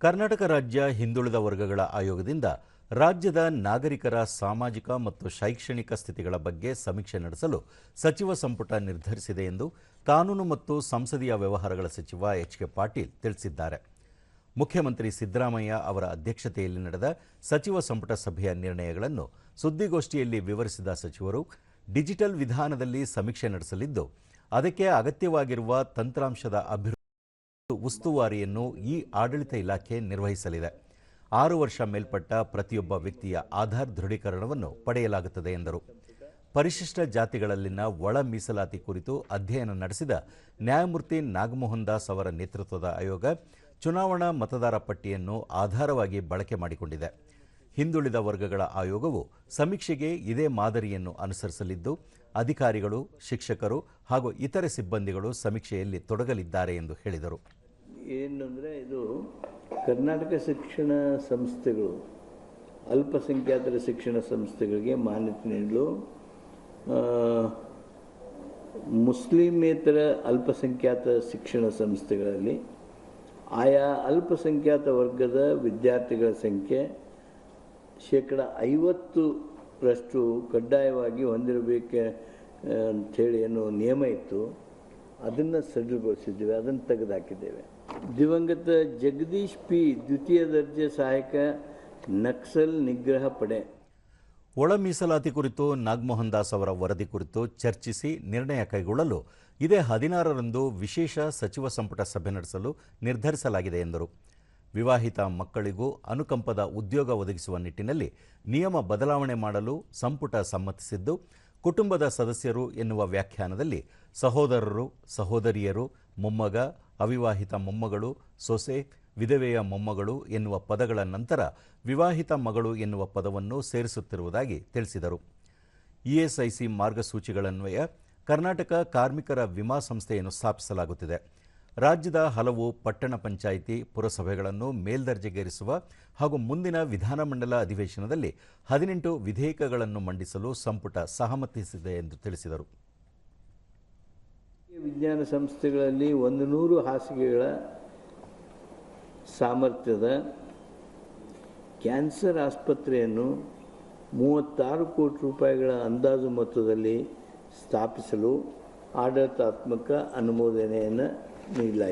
ಕರ್ನಾಟಕ ರಾಜ್ಯ ಹಿಂದುಳಿದ ವರ್ಗಗಳ ಆಯೋಗದಿಂದ ರಾಜ್ಯದ ನಾಗರಿಕರ ಸಾಮಾಜಿಕ ಮತ್ತು ಶೈಕ್ಷಣಿಕ ಸ್ಥಿತಿಗಳ ಬಗ್ಗೆ ಸಮೀಕ್ಷೆ ನಡೆಸಲು ಸಚಿವ ಸಂಪುಟ ನಿರ್ಧರಿಸಿದೆ ಎಂದು ಕಾನೂನು ಮತ್ತು ಸಂಸದೀಯ ವ್ಯವಹಾರಗಳ ಸಚಿವ ಎಚ್ ಕೆ ಪಾಟೀಲ್ ತಿಳಿಸಿದ್ದಾರೆ. ಮುಖ್ಯಮಂತ್ರಿ ಸಿದ್ದರಾಮಯ್ಯ ಅವರ ಅಧ್ಯಕ್ಷತೆಯಲ್ಲಿ ನಡೆದ ಸಚಿವ ಸಂಪುಟ ಸಭೆಯ ನಿರ್ಣಯಗಳನ್ನು ಸುದ್ದಿಗೋಷ್ಠಿಯಲ್ಲಿ ವಿವರಿಸಿದ ಸಚಿವರು, ಡಿಜಿಟಲ್ ವಿಧಾನದಲ್ಲಿ ಸಮೀಕ್ಷೆ ನಡೆಸಲಿದ್ದು, ಅದಕ್ಕೆ ಅಗತ್ಯವಾಗಿರುವ ತಂತ್ರಾಂಶದ ಅಭಿವೃದ್ಧಿ ಉಸ್ತುವಾರಿಯನ್ನು ಈ ಆಡಳಿತ ಇಲಾಖೆ ನಿರ್ವಹಿಸಲಿದೆ. ಆರು ವರ್ಷ ಮೇಲ್ಪಟ್ಟ ಪ್ರತಿಯೊಬ್ಬ ವ್ಯಕ್ತಿಯ ಆಧಾರ್ ದೃಢೀಕರಣವನ್ನು ಪಡೆಯಲಾಗುತ್ತದೆ ಎಂದರು. ಪರಿಶಿಷ್ಟ ಜಾತಿಗಳಲ್ಲಿನ ಒಳ ಮೀಸಲಾತಿ ಕುರಿತು ಅಧ್ಯಯನ ನಡೆಸಿದ ನ್ಯಾಯಮೂರ್ತಿ ನಾಗಮೋಹನ್ ದಾಸ್ ಅವರ ನೇತೃತ್ವದ ಆಯೋಗ ಚುನಾವಣಾ ಮತದಾರ ಪಟ್ಟಿಯನ್ನು ಆಧಾರವಾಗಿ ಬಳಕೆ ಮಾಡಿಕೊಂಡಿದೆ. ಹಿಂದುಳಿದ ವರ್ಗಗಳ ಆಯೋಗವು ಸಮೀಕ್ಷೆಗೆ ಇದೇ ಮಾದರಿಯನ್ನು ಅನುಸರಿಸಲಿದ್ದು, ಅಧಿಕಾರಿಗಳು, ಶಿಕ್ಷಕರು ಹಾಗೂ ಇತರೆ ಸಿಬ್ಬಂದಿಗಳು ಸಮೀಕ್ಷೆಯಲ್ಲಿ ತೊಡಗಲಿದ್ದಾರೆ ಎಂದು ಹೇಳಿದರು. ಏನು ಅಂದರೆ ಇದು ಕರ್ನಾಟಕ ಶಿಕ್ಷಣ ಸಂಸ್ಥೆಗಳು, ಅಲ್ಪಸಂಖ್ಯಾತರ ಶಿಕ್ಷಣ ಸಂಸ್ಥೆಗಳಿಗೆ ಮಾನ್ಯತೆ ನೀಡಲು ಮುಸ್ಲಿಮೇತರ ಅಲ್ಪಸಂಖ್ಯಾತ ಶಿಕ್ಷಣ ಸಂಸ್ಥೆಗಳಲ್ಲಿ ಆಯಾ ಅಲ್ಪಸಂಖ್ಯಾತ ವರ್ಗದ ವಿದ್ಯಾರ್ಥಿಗಳ ಸಂಖ್ಯೆ ಶೇಕಡ ಐವತ್ತರಷ್ಟು ಕಡ್ಡಾಯವಾಗಿ ಹೊಂದಿರಬೇಕೆ ಅಂಥೇಳಿ ಏನು ನಿಯಮ ಇತ್ತು. ಅದನ್ನು ಸಡಿಲಗೊಳಿಸಿದ್ದೇವೆ, ಅದನ್ನು ತೆಗೆದುಹಾಕಿದ್ದೇವೆ ದಿವಂಗತ ಜಗದೀಶ್ ಪಿ ದ್ವಿತೀಯ ದರ್ಜೆ ಸಹಾಯಕ ನಕ್ಸಲ್ ನಿಗ್ರಹ ಪಡೆ. ಒಳ ಮೀಸಲಾತಿ ಕುರಿತು ನಾಗಮೋಹನ್ ದಾಸ್ ಅವರ ವರದಿ ಕುರಿತು ಚರ್ಚಿಸಿ ನಿರ್ಣಯ ಕೈಗೊಳ್ಳಲು ಇದೇ ಹದಿನಾರರಂದು ವಿಶೇಷ ಸಚಿವ ಸಂಪುಟ ಸಭೆ ನಡೆಸಲು ನಿರ್ಧರಿಸಲಾಗಿದೆ ಎಂದರು. ವಿವಾಹಿತ ಮಕ್ಕಳಿಗೂ ಅನುಕಂಪದ ಉದ್ಯೋಗ ಒದಗಿಸುವ ನಿಟ್ಟಿನಲ್ಲಿ ನಿಯಮ ಬದಲಾವಣೆ ಮಾಡಲು ಸಂಪುಟ ಸಮ್ಮತಿಸಿದ್ದು ಕುಟುಂಬದ ಸದಸ್ಯರು ಎನ್ನುವ ವ್ಯಾಖ್ಯಾನದಲ್ಲಿ ಸಹೋದರರು, ಸಹೋದರಿಯರು, ಮೊಮ್ಮಗ, ಅವಿವಾಹಿತ ಮೊಮ್ಮಗಳು, ಸೊಸೆ, ವಿಧವೆಯ ಮೊಮ್ಮಗಳು ಎನ್ನುವ ಪದಗಳ ನಂತರ ವಿವಾಹಿತ ಮಗಳು ಎನ್ನುವ ಪದವನ್ನು ಸೇರಿಸುತ್ತಿರುವುದಾಗಿ ತಿಳಿಸಿದರು. ಇಎಸ್ಐಸಿ ಮಾರ್ಗಸೂಚಿಗಳನ್ವಯ ಕರ್ನಾಟಕ ಕಾರ್ಮಿಕರ ವಿಮಾ ಸಂಸ್ಥೆಯನ್ನು ಸ್ಥಾಪಿಸಲಾಗುತ್ತಿದೆ. ರಾಜ್ಯದ ಹಲವು ಪಟ್ಟಣ ಪಂಚಾಯಿತಿ ಪುರಸಭೆಗಳನ್ನು ಮೇಲ್ದರ್ಜೆಗೇರಿಸುವ ಹಾಗೂ ಮುಂದಿನ ವಿಧಾನಮಂಡಲ ಅಧಿವೇಶನದಲ್ಲಿ ಹದಿನೆಂಟು ವಿಧೇಯಕಗಳನ್ನು ಮಂಡಿಸಲು ಸಂಪುಟ ಸಹಮತಿಸಿದೆ ಎಂದು ತಿಳಿಸಿದರು. ವಿಜ್ಞಾನ ಸಂಸ್ಥೆಗಳಲ್ಲಿ ಒಂದು ನೂರು ಹಾಸಿಗೆಗಳ ಸಾಮರ್ಥ್ಯದ ಕ್ಯಾನ್ಸರ್ ಆಸ್ಪತ್ರೆಯನ್ನು ಮೂವತ್ತಾರು ಕೋಟಿ ರೂಪಾಯಿಗಳ ಅಂದಾಜು ಮೊತ್ತದಲ್ಲಿ ಸ್ಥಾಪಿಸಲು ಆಡಳಿತಾತ್ಮಕ ಅನುಮೋದನೆಯನ್ನು ni la